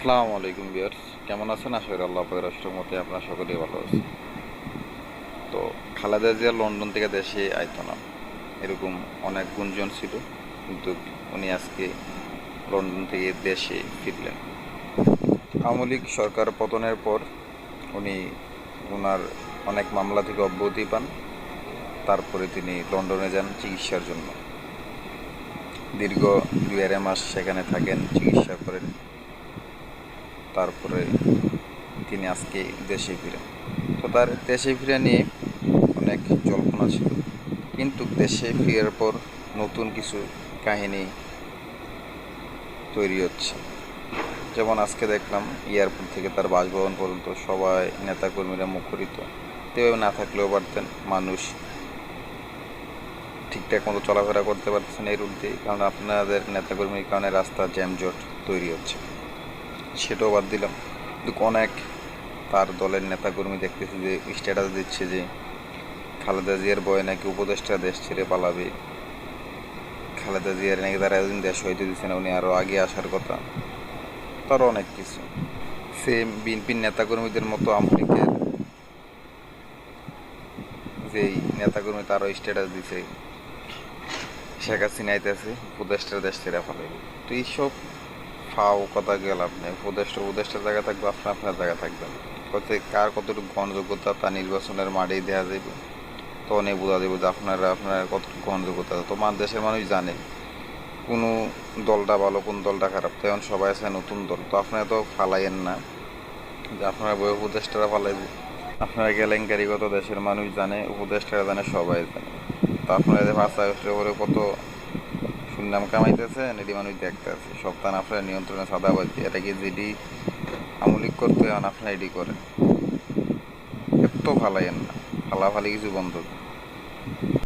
আসসালামু আলাইকুম বিয়ার্স কেমন আছেন? আশা করি আল্লাহ পাকের মতে আপনারা সকলেই ভালো আছেন। তো খালেদা জিয়া লন্ডন থেকে দেশে আইতো না। এরকম অনেক গুঞ্জন ছিল, কিন্তু উনি আজকে লন্ডন থেকে দেশে ফিরলেন। আওয়ামী লীগ সরকার পতনের পর উনি ওনার অনেক মামলা থেকে অব্যাহতি পান। তারপরে তিনি লন্ডনে যান চিকিৎসার জন্য। দীর্ঘ দুই আড়াই মাস সেখানে থাকেন, চিকিৎসা করেন। তারপরে তিনি আজকে দেশে ফিরেন তো তার দেশে ফিরে নিয়ে অনেক জল্পনা ছিল। কিন্তু দেশে ফিরার পর নতুন কিছু কাহিনী তৈরি হচ্ছে। যেমন আজকে দেখলাম, এয়ারপোর্ট থেকে তার বাসভবন পর্যন্ত সবাই নেতাকর্মীরা মুখরিত। তেও না থাকলেও পারতেন, মানুষ ঠিকঠাক মতো চলাফেরা করতে পারতেছেন এই রুট কারণ আপনাদের নেতাকর্মীর কারণে রাস্তা জ্যামজট তৈরি হচ্ছে। সেটাও বাদ দিলাম। কিন্তু অনেক তার দলের নেতাকর্মী দেখতেছি যে স্ট্যাটাস দিচ্ছে যে, খালেদা জিয়ার বয়ে নাকি উপদেষ্টা দেশ ছেড়ে পালাবে। খালেদা জিয়ার নাকি তারা এতদিন দেশ হইতে দিচ্ছে না, উনি আরও আগে আসার কথা। তারও অনেক কিছু। সেম বিএনপির নেতাকর্মীদের মতো আওয়ামী যেই নেতাকর্মী তারও স্ট্যাটাস দিছে। শেখ হাসিনা আইতেছে, উপদেষ্টার দেশ ছেড়ে ফেলাইবে তো এইসব ফাও কথা গেল আপনি উপদেষ্টা, উপদেষ্টার জায়গা থাকবে আপনার আপনার জায়গা থাকবেন। কত কার কতটুকু গ্রহণযোগ্যতা তা নির্বাচনের মাঠেই দেওয়া যাবে তখনই বোঝা যাবে যে আপনারা, আপনার কতটুকু গ্রহণযোগ্যতা তো মান দেশের মানুষ জানে, কোনো দলটা ভালো, কোন দলটা খারাপ। তো এখন সবাই আছে নতুন দল। তো আপনারা তো ফালাইয়েন না। যে আপনারা বই উপদেষ্টারা ফালাইবে। আপনারা কেলেঙ্কারিগত দেশের মানুষ জানে, উপদেষ্টারা জানে, সবাই জানে। তো আপনারা যে পাঁচ আগস্টের পরে কত সুনাম কামাইতেছেন এটি মানুষ দেখতে আছে সপ্তাহ আপনার নিয়ন্ত্রণে সাদাবাজি এটা কি যেটি আমলিক করতে হন আপনার এটি করেন এত ভালো না ভালা ভালি কিছু বন্ধ।